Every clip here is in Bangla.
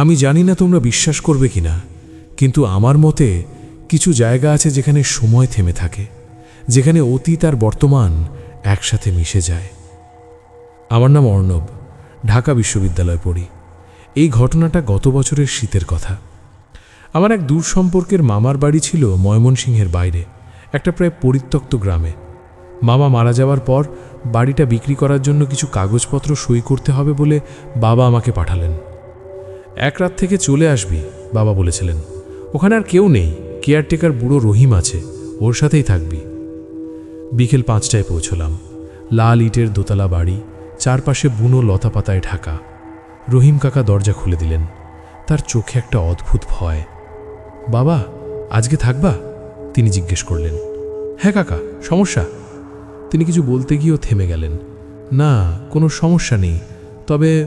আমি জানি না তোমরা বিশ্বাস করবে কিনা, কিন্তু আমার মতে কিছু জায়গা আছে যেখানে সময় থেমে থাকে, যেখানে অতীত আর বর্তমান একসাথে মিশে যায়। আমার নাম অর্ণব, ঢাকা বিশ্ববিদ্যালয়ে পড়ি। এই ঘটনাটা গত বছরের শীতের কথা। আমার এক দূর সম্পর্কের মামার বাড়ি ছিল ময়মনসিংহের বাইরে, একটা প্রায় পরিত্যক্ত গ্রামে। মামা মারা যাওয়ার পর বাড়িটা বিক্রি করার জন্য কিছু কাগজপত্র সই করতে হবে বলে বাবা আমাকে পাঠালেন। এক রাত থেকে চলে আসবি, বাবা বলেছিলেন। ওখানে আর কেউ নেই, কেয়ারটেকার বুড়ো রহিম আছে, ওর সাথেই থাকবি। বিকেল পাঁচটায় পৌঁছলাম। লাল ইটের দোতলা বাড়ি, চারপাশে বুনো লতাপাতায় ঢাকা। রহিম কাকা দরজা খুলে দিলেন। তার চোখে একটা অদ্ভুত ভয়। বাবা, আজকে থাকবা? তিনি জিজ্ঞেস করলেন। হ্যাঁ কাকা, সমস্যা। তিনি কিছু বলতে গিয়েও থেমে গেলেন। না, কোনো সমস্যা নেই। তবে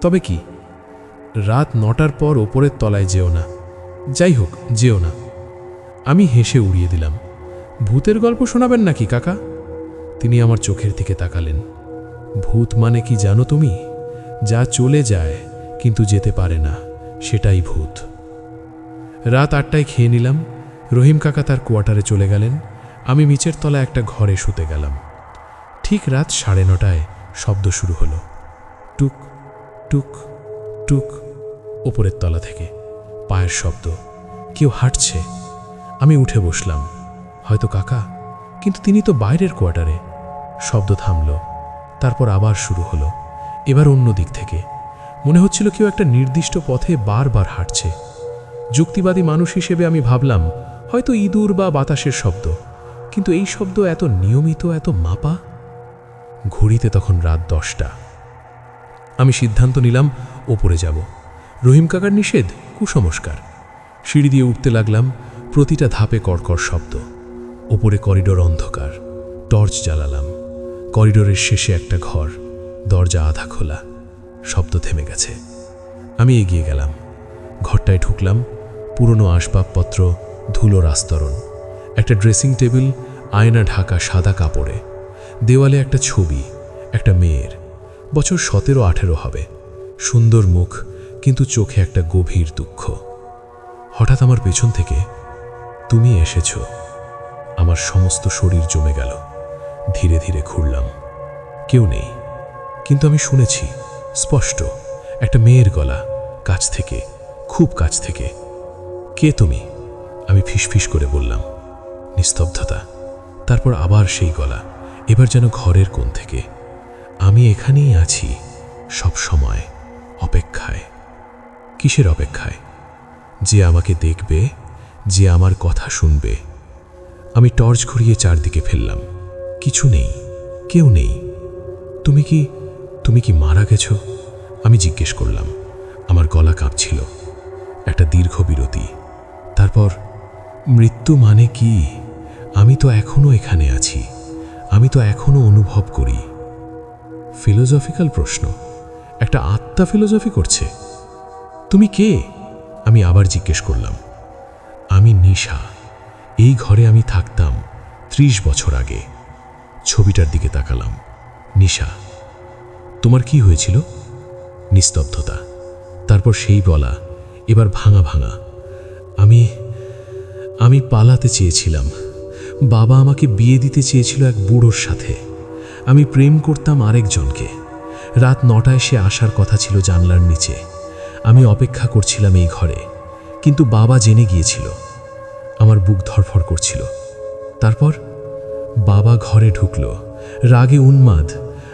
তবে কি? রাত নটার পর ওপরের তলায় যেও না। যাই হোক যেও না। আমি হেসে উড়িয়ে দিলাম। ভূতের গল্প শোনাবেন নাকি, কাকা? তিনি আমার চোখের দিকে তাকালেন। ভূত মানে কি জানো তুমি? যা চলে যায়, কিন্তু যেতে পারে না, সেটাই ভূত। রাত আটটায় খেয়ে নিলাম। রহিম কাকা তার কোয়ার্টারে চলে গেলেন। আমি নিচের তলা একটা ঘরে শুতে গেলাম। ঠিক রাত সাড়ে নটায় শব্দ শুরু হলো। টুক টুক টুক ওপরের তলা থেকে। পায়ের শব্দ, কেউ হাঁটছে? আমি উঠে বসলাম। হয়তো কাকা? কিন্তু তিনি তো বাইরের কোয়ার্টারে। শব্দ থামল, তারপর আবার শুরু হলো। এবার অন্য দিক থেকে। মনে হচ্ছিল কেউ একটা নির্দিষ্ট পথে বারবার হাঁটছে। যুক্তিবাদী মানুষ হিসেবে আমি ভাবলাম, হয়তো ইঁদুর বা বাতাসের শব্দ। কিন্তু এই শব্দ এত নিয়মিত, এত মাপা? ঘড়িতে তখন রাত দশটা। আমি সিদ্ধান্ত নিলাম, ওপরে যাব। রহিম কাকার নিষেধ? কুসংস্কার। সিঁড়ি দিয়ে উঠতে লাগলাম, প্রতিটা ধাপে কড়কর শব্দ। ওপরে করিডোর অন্ধকার। টর্চ জ্বালালাম। করিডোরের শেষে একটা ঘর। দরজা আধা খোলা। শব্দ থেমে গেছে। আমি এগিয়ে গেলাম। ঘরটায় ঢুকলাম। পুরনো আসবাবপত্র, ধুলোর আস্তরণ। একটা ড্রেসিং টেবিল, আয়না ঢাকা সাদা কাপড়ে। দেওয়ালে একটা ছবি, একটা মেয়ের। বছর সতেরো আঠেরো হবে। সুন্দর মুখ, কিন্তু চোখে একটা গভীর দুঃখ। হঠাৎ আমার পেছন থেকে, তুমি এসেছ। আমার সমস্ত শরীর জমে গেল। ধীরে ধীরে ঘুরলাম। কেউ নেই। কিন্তু আমি শুনেছি, স্পষ্ট, একটা মেয়ের গলা, কাছ থেকে, খুব কাছ থেকে। কে তুমি? আমি ফিসফিস করে বললাম, নিস্তব্ধতা। তারপর আবার সেই গলা, এবার যেন ঘরের কোণ থেকে। আমি এখানেই আছি, সব সময়, অপেক্ষায়। কিসের অপেক্ষায়? যে আমাকে দেখবে, যে আমার কথা শুনবে। আমি টর্চ ঘুরিয়ে চারদিকে ফেললাম। কিছু নেই, কেউ নেই। তুমি কি তুমি কি মারা গেছো? আমি জিজ্ঞেস করলাম। আমার গলা কাঁপছিল। একটা দীর্ঘ বিরতি। তারপর, মৃত্যু মানে কি? আমি তো এখনও এখানে আছি। আমি তো এখনও অনুভব করি। ফিলোজফিক্যাল প্রশ্ন। একটা আত্মা ফিলোজফি করছে। তুমি কে? আমি আবার জিজ্ঞেস করলাম। আমি নিশা। এই ঘরে আমি থাকতাম ত্রিশ বছর আগে। ছবিটার দিকে তাকালাম। নিশা। তোমার কি হয়েছিল? নিস্তব্ধতা। তারপর সেই বলা, এবার ভাঙা ভাঙা। আমি আমি পালাতে চেয়েছিলাম। বাবা আমাকে বিয়ে দিতে চেয়েছিল এক বুড়োর সাথে। আমি প্রেম করতাম আরেকজনকে। রাত নটায় সে আসার কথা ছিল জানলার নিচে। আমি অপেক্ষা করছিলাম এই ঘরে, কিন্তু বাবা জেনে গিয়েছিল। আমার বুক ধরফর করছিল। তারপর বাবা ঘরে ঢুকল, রাগে উন্মাদ।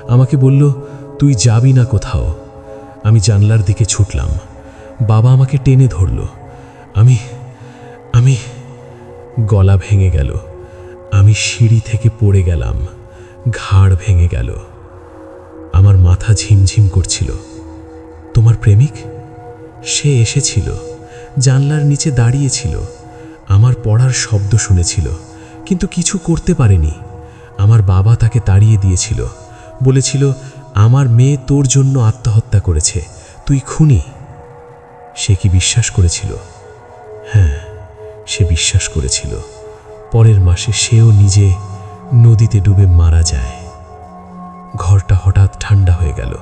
আমাকে বলল, তুই যাবি না কোথাও? আমি জানলার দিকে ছুটলাম। বাবা আমাকে টেনে ধরল। আমি আমি গলা ভেঙে গেল। আমি সিঁড়ি থেকে পড়ে গেলাম। ঘাড় ভেঙে গেল। আমার মাথা ঝিমঝিম করছিল। তোমার প্রেমিক? সে এসেছিল। জানলার নিচে দাঁড়িয়েছিল। আমার পড়ার শব্দ শুনেছিল, কিন্তু কিছু করতে পারেনি। আমার বাবা তাকে তাড়িয়ে দিয়েছিল। বলেছিল, আমার মেয়ে তোর জন্য আত্মহত্যা করেছে। তুই খুনি। সে কি বিশ্বাস করেছিল? হ্যাঁ সে বিশ্বাস করেছিল। পরের মাসে সেও নিজে নদীতে ডুবে মারা যায়। ঘরটা হঠাৎ ঠান্ডা হয়ে গেল।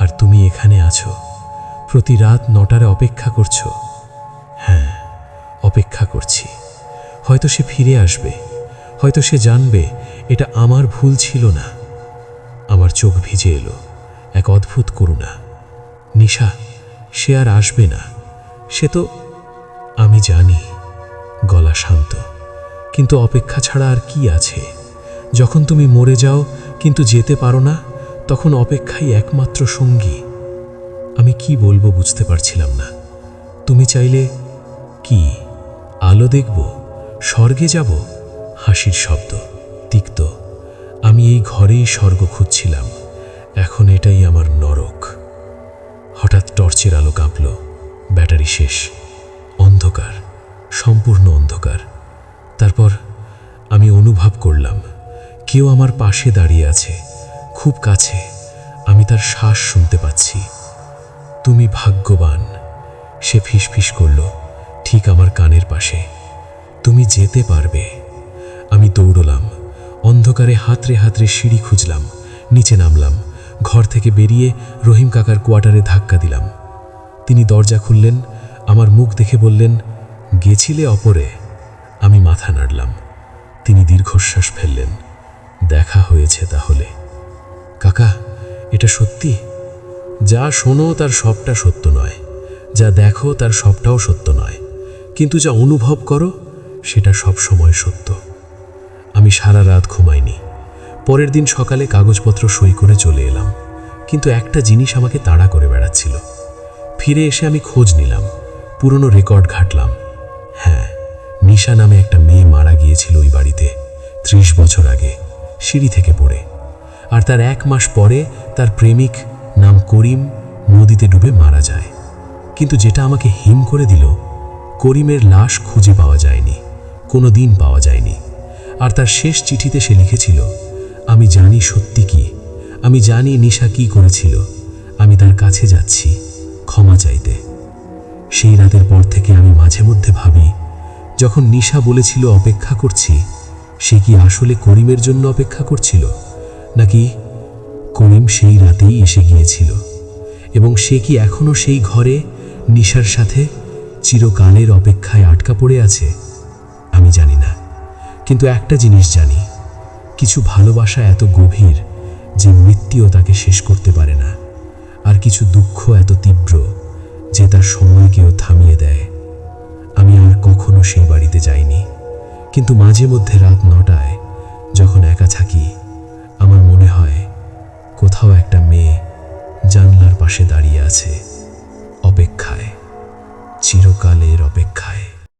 আর তুমি এখানে আছো। প্রতি রাত নটারে অপেক্ষা করছ। হ্যাঁ অপেক্ষা করছি। হয়তো সে ফিরে আসবে। হয়তো সে জানবে, এটা আমার ভুল ছিল না। আমার চোখ ভিজে এলো। এক অদ্ভুত করুণা। নিশা, সে আর আসবে না। সে তো, আমি জানি, গলা শান্ত। কিন্তু অপেক্ষা ছাড়া আর কি আছে? যখন তুমি মরে যাও, কিন্তু যেতে পারো না, তখন অপেক্ষাই একমাত্র সঙ্গী। আমি কি বলব বুঝতে পারছিলাম না। তুমি চাইলে কি? আলো দেখব? স্বর্গে যাব? হাসির শব্দ, তিক্ত। আমি এই ঘরেই স্বর্গ খুঁজছিলাম। এখন এটাই আমার নরক। হঠাৎ টর্চের আলো কাঁপল। ব্যাটারি শেষ। অন্ধকার, সম্পূর্ণ অন্ধকার। তারপর আমি অনুভব করলাম, কেউ আমার পাশে দাঁড়িয়ে আছে, খুব কাছে। আমি তার শ্বাস শুনতে পাচ্ছি। তুমি ভাগ্যবান, সে ফিসফিস করল, ঠিক আমার কানের পাশে। তুমি যেতে পারবে। আমি দৌড়লাম, অন্ধকারে হাতরে হাতরে সিঁড়ি খুঁজলাম, নিচে নামলাম, ঘর থেকে বেরিয়ে রহিম কাকার কোয়ার্টারে ধাক্কা দিলাম। তিনি দরজা খুললেন, আমার মুখ দেখে বললেন, গেছিলে অপরে? আমি মাথা নাড়লাম। তিনি দীর্ঘশ্বাস ফেললেন। দেখা হয়েছে তাহলে। কাকা, এটা সত্যি? যা শোনো তার সবটা সত্য নয়। যা দেখো তার সবটাও সত্য নয়। কিন্তু যা অনুভব করো, সেটা সব সময় সত্য। আমি সারা রাত ঘুমাইনি। পরের দিন সকালে কাগজপত্র সই করে চলে এলাম। কিন্তু একটা জিনিস আমাকে তাড়া করে বেড়াচ্ছিল। ফিরে এসে আমি খোঁজ নিলাম। পুরনো রেকর্ড ঘাটলাম। নিশা নামে একটা মেয়ে মারা গিয়েছিল ওই বাড়িতে, ত্রিশ বছর আগে, সিঁড়ি থেকে পড়ে। আর তার এক মাস পরে তার প্রেমিক নাম করিম নদীতে ডুবে মারা যায়। কিন্তু যেটা আমাকে হিম করে দিল, করিমের লাশ খুঁজে পাওয়া যায়নি, কোনো দিন পাওয়া যায়নি। আর তার শেষ চিঠিতে সে লিখেছিল, আমি জানি সত্যি কি, আমি জানি নিশা কি করেছিল, আমি তার কাছে যাচ্ছি, ক্ষমা চাইতে। সেই রাতের পর থেকে আমি মাঝে মধ্যে যখন নিশা বলেছিল অপেক্ষা করছি, সে কি আসলে করিমের জন্য অপেক্ষা করছিল? নাকি করিম সেই রাতেই এসে গিয়েছিল? এবং সে কি এখনও সেই ঘরে, নিশার সাথে চিরকালের অপেক্ষায় আটকা পড়ে আছে? আমি জানি না। কিন্তু একটা জিনিস জানি, কিছু ভালোবাসা এত গভীর যে মৃত্যুও তাকে শেষ করতে পারে না। আর কিছু দুঃখ এত তীব্র যে তার সময়কেও থামিয়ে দেয়। সেই বাড়িতে যাইনি। কিন্তু মাঝে মধ্যে রাত নটায় যখন একা থাকি, আমার মনে হয় কোথাও একটা মেয়ে জানলার পাশে দাঁড়িয়ে আছে, অপেক্ষায়, চিরকালের অপেক্ষায়।